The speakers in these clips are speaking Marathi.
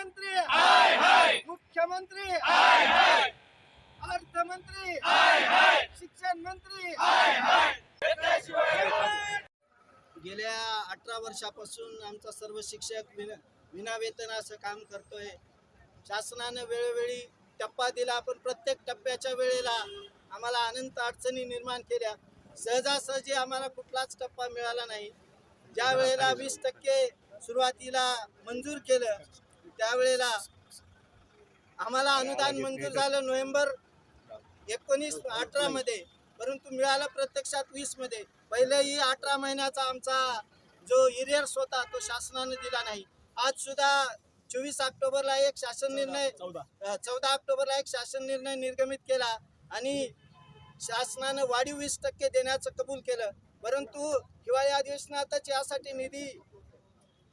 मुख्यमंत्री! मुख्यमंत्री! अर्थमंत्री! शिक्षण मंत्री गेल्या अठरा वर्षापासून आमचा सर्व शिक्षक विना वेतन असं काम करतोय. शासनानं वेळोवेळी टप्पा दिला पण प्रत्येक टप्प्याच्या वेळेला आम्हाला अनंत अडचणी निर्माण केल्या. सहजासहजी आम्हाला कुठलाच टप्पा मिळाला नाही. ज्या वेळेला वीस टक्के सुरुवातीला मंजूर केलं त्यावेळेला आम्हाला अनुदान मंजूर झालं नोव्हेंबर एकोणीस अठरा मध्ये. परंतु मिळालं प्रत्यक्षात वीसमध्ये. पहिलेही अठरा महिन्याचा आमचा जो इरियर्स होता तो शासनाने दिला नाही. आज सुद्धा चोवीस ऑक्टोबरला एक शासन निर्णय चौदा ऑक्टोबरला एक शासन निर्णय निर्गमित केला आणि शासनानं वाढीव वीस टक्के देण्याचं कबूल केलं. परंतु हिवाळी अधिवेशनातच यासाठी निधी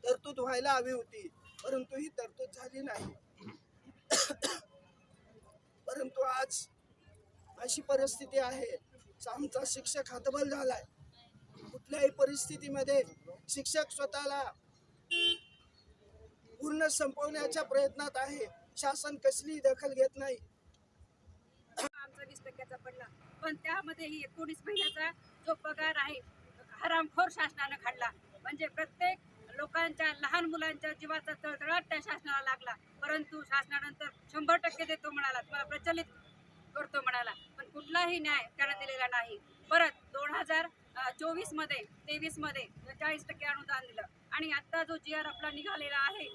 तरतूद व्हायला हवी होती. परंतु ही तरतूद झाली नाही. परंतु आज अशी परिस्थिती आहे आमचा शिक्षक हतबल झालाय. कुठल्याही परिस्थितीमध्ये शिक्षक स्वतःला पूर्ण संपवण्याच्या प्रयत्नात आहे. शासन कसलीही दखल घेत नाही. आमचा वीस टक्क्याचा पडला. पण त्यामध्येही एकोणीस महिन्याचा जो पगार आहे हरामखोर शासनानं काढला म्हणजे प्रत्येक लोकांच्या लहान मुलांच्या जीवाचा तळतळाट त्या शासनाला लागला. परंतु शासनानंतर शंभर टक्के देतो म्हणाला. तुम्हाला प्रचलित करतो म्हणाला. पण कुठलाही न्याय त्यांना दिलेला नाही. परत दोन हजार चोवीसमध्ये तेवीसमध्ये चाळीस टक्के अनुदान दिलं. आणि आता जो जी आर आपला निघालेला आहे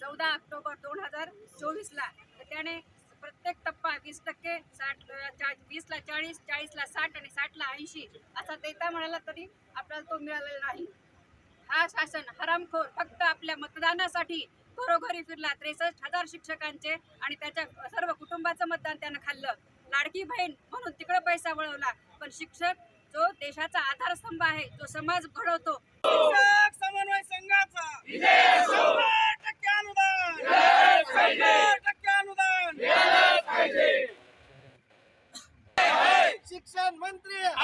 चौदा ऑक्टोबर दोन हजार चोवीसला तर त्याने प्रत्येक टप्पा वीस टक्के साठ चा वीसला चाळीस चाळीसला साठ आणि साठला ऐंशी असा देता म्हणाला तरी आपल्याला तो मिळालेला नाही. हा शासन हरामखोर फक्त आपल्या मतदानासाठी घरोघरी फिरला. त्रेसष्ट हजार शिक्षकांचे आणि त्याच्या सर्व कुटुंबाचं मतदान त्यानं खाल्लं. लाडकी बहीण म्हणून तिकडे पैसा वळवला. पण शिक्षक जो देशाचा आधारस्तंभ आहे जो समाज घडवतो.